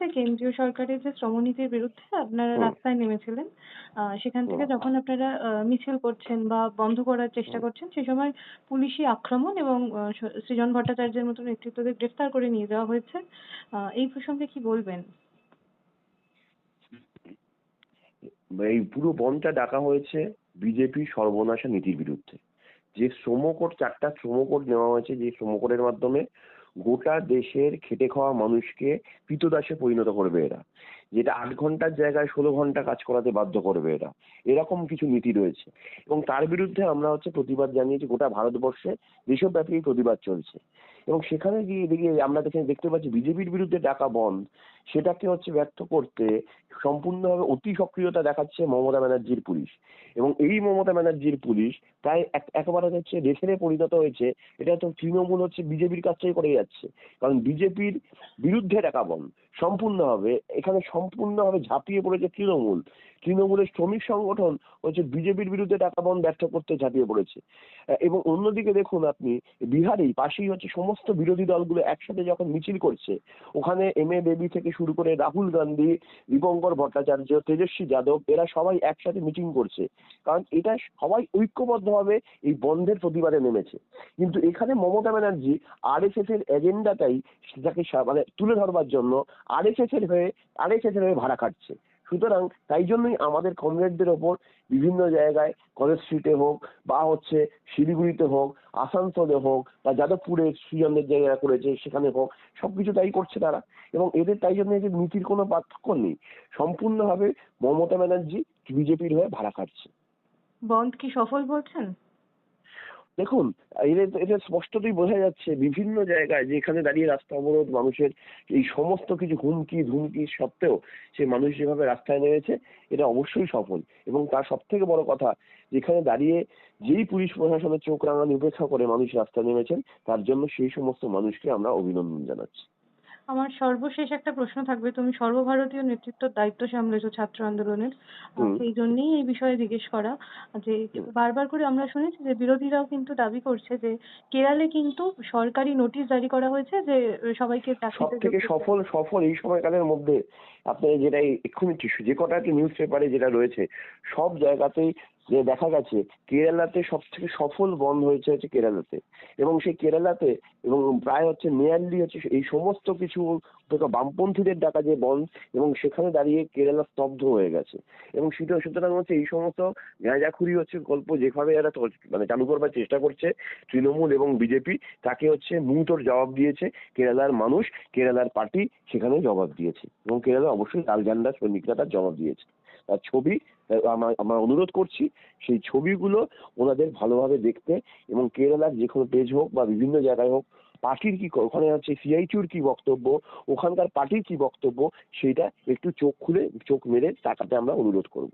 যে কেন্দ্রীয় সরকারের যে শ্রমনীতির বিরুদ্ধে আপনারা রাস্তায় নেমেছিলেন। আ সেখান থেকে যখন আপনারা আ মিছিল করছেন বা বন্ধ করার চেষ্টা করছেন সে সময় পুলিশি আক্রমণ এবং আ স সৃজন ভট্টাচার্যের মতো নেতৃত্বদের গ্রেফতার করে নিয়ে যাওয়া হয়েছে। আ এই প্রসঙ্গে কি বলবেন? এই পুরো বনধটা ডাকা হয়েছে বিজেপির সর্বনাশা নীতির বিরুদ্ধে। যে শ্রম কোড ৪ টা শ্রম কোড নেওয়া হয়েছে যে শ্রম কোডের মাধ্যমে গোটা দেশের খেটে খাওয়া মানুষকে ক্রীতদাসে পরিণত করবে এরা। যেটা আট ঘণ্টার জায়গায় ১৬ ঘণ্টা কাজ করাতে বাধ্য করবে এরা। এরকম কিছু নীতি রয়েছে। এবং তার বিরুদ্ধে আমরা হচ্ছে প্রতিবাদ জানিয়েছি, গোটা ভারতবর্ষে দেশব্যাপী প্রতিবাদ চলছে। এবং সেখানে গিয়ে দেখি, আমরা দেখে দেখতে পাচ্ছি বিজেপির বিরুদ্ধে ডাকা বনধ সেটাকে হচ্ছে ব্যর্থ করতে সম্পূর্ণভাবে অতি সক্রিয়তা দেখাচ্ছে মমতা ব্যানার্জির পুলিশ। এবং এই মমতা ব্যানার্জির পুলিশ প্রায় এক, একেবারে হচ্ছে রেফারে পরিণত হয়েছে। এটা তো তৃণমূল হচ্ছে বিজেপির কাজটাই করে যাচ্ছে। কারণ বিজেপির বিরুদ্ধে ডাকা বনধ সম্পূর্ণভাবে, এখানে সম্পূর্ণভাবে ঝাঁপিয়ে পড়েছে তৃণমূল। তৃণমূলের শ্রমিক সংগঠন হচ্ছে বিজেপির বিরুদ্ধে টাকা বনধ ব্যর্থ করতে ঝাঁপিয়ে পড়েছে। এবং অন্যদিকে দেখুন আপনি বিহারেই পাশেই হচ্ছে সমস্ত বিরোধী দলগুলো একসাথে যখন মিছিল করছে ওখানে এম এ বেবি থেকে শুরু করে রাহুল গান্ধী, দীপঙ্কর ভট্টাচার্য, তেজস্বী যাদব এরা সবাই একসাথে মিটিং করছে। কারণ এটা সবাই ঐক্যবদ্ধভাবে এই বন্ধের প্রতিবাদে নেমেছে। কিন্তু এখানে মমতা ব্যানার্জি আরএসএস এর এজেন্ডাটাই সেটাকে মানে তুলে ধরবার জন্য আরএসএস এর হয়ে আর এস এস এর হয়ে ভাড়া খাটছে। সুতরাং তাই জন্যই আমাদের কমরেডদের ওপর বিভিন্ন জায়গায় কলেজ স্ট্রিটে হোক বা হচ্ছে শিলিগুড়িতে হোক, আসানসোলে হোক বা যাদবপুরে সৃজনদের জায়গায় করেছে সেখানে হোক সবকিছু তাই করছে তারা। এবং এদের তাই জন্য এদের নীতির কোনো পার্থক্য নেই। সম্পূর্ণভাবে মমতা ব্যানার্জি বিজেপির হয়ে ভাড়া খাটছে। বন্ধ কি সফল বলছেন? দেখুন এটা স্পষ্টতই বোঝা যাচ্ছে বিভিন্ন জায়গায় যেখানে দাঁড়িয়ে রাস্তা অবরোধ, মানুষের এই সমস্ত কিছু হুমকি, ধুমকি সত্ত্বেও সে মানুষ যেভাবে রাস্তায় নেমেছে, এটা অবশ্যই সফল এবং তার সব থেকে বড় কথা, যেখানে দাঁড়িয়ে যেই পুলিশ প্রশাসনের চোখ রাঙানি, উপেক্ষা করে মানুষ রাস্তায় নেমেছেন, তার জন্য সেই সমস্ত মানুষকে আমরা অভিনন্দন জানাচ্ছি। আমার সর্বশেষ একটা প্রশ্ন থাকবে। তুমি সর্বভারতীয় নেতৃত্বের দায়িত্ব সামলেছো ছাত্র আন্দোলনের। সেই জন্যেই এই বিষয়ে জিজ্ঞেস করা। যে বারবার করে আমরা শুনেছি যে বিরোধীরাও কিন্তু দাবি করছে যে কেরালে কিন্তু সরকারি নোটিশ জারি করা হয়েছে যে সবাইকে যোগ সবথেকে সফল সফল এই সময়কালের মধ্যে আপনি যেটা এক্ষুনি যে কটা নিউজ পেপারে যেটা রয়েছে সব জায়গাতেই যে দেখা গেছে কেরালাতে সব থেকে সফল বনধ হয়েছে হচ্ছে কেরালাতে। এবং সেই কেরালাতে এবং প্রায় হচ্ছে মেয়ারলি হচ্ছে এই সমস্ত কিছু বামপন্থীদের ডাকা যে বন এবং সেখানে দাঁড়িয়ে কেরালা স্তব্ধ হয়ে গেছে। এবং সেটা সুতরাং হচ্ছে এই সমস্ত গাঁজাখুরি হচ্ছে গল্প যেভাবে এরা মানে চালু করবার চেষ্টা করছে তৃণমূল এবং বিজেপি তাকে হচ্ছে মুঁহতোড় জবাব দিয়েছে কেরালার মানুষ, কেরালার পার্টি সেখানে জবাব দিয়েছে। এবং কেরালা অবশ্যই লাল ঝান্ডা সৈনিকরা তার জবাব দিয়েছে। ছবি আমরা অনুরোধ করছি সেই ছবিগুলো ওনাদের ভালোভাবে দেখতে এবং কেরালার যে কোনো পেজ হোক বা বিভিন্ন জায়গায় হোক পার্টির কি ওখানে হচ্ছে সিআইটিউর কি বক্তব্য, ওখানকার পার্টির কি বক্তব্য সেইটা একটু চোখ খুলে চোখ মেরে তাকাতে আমরা অনুরোধ করব।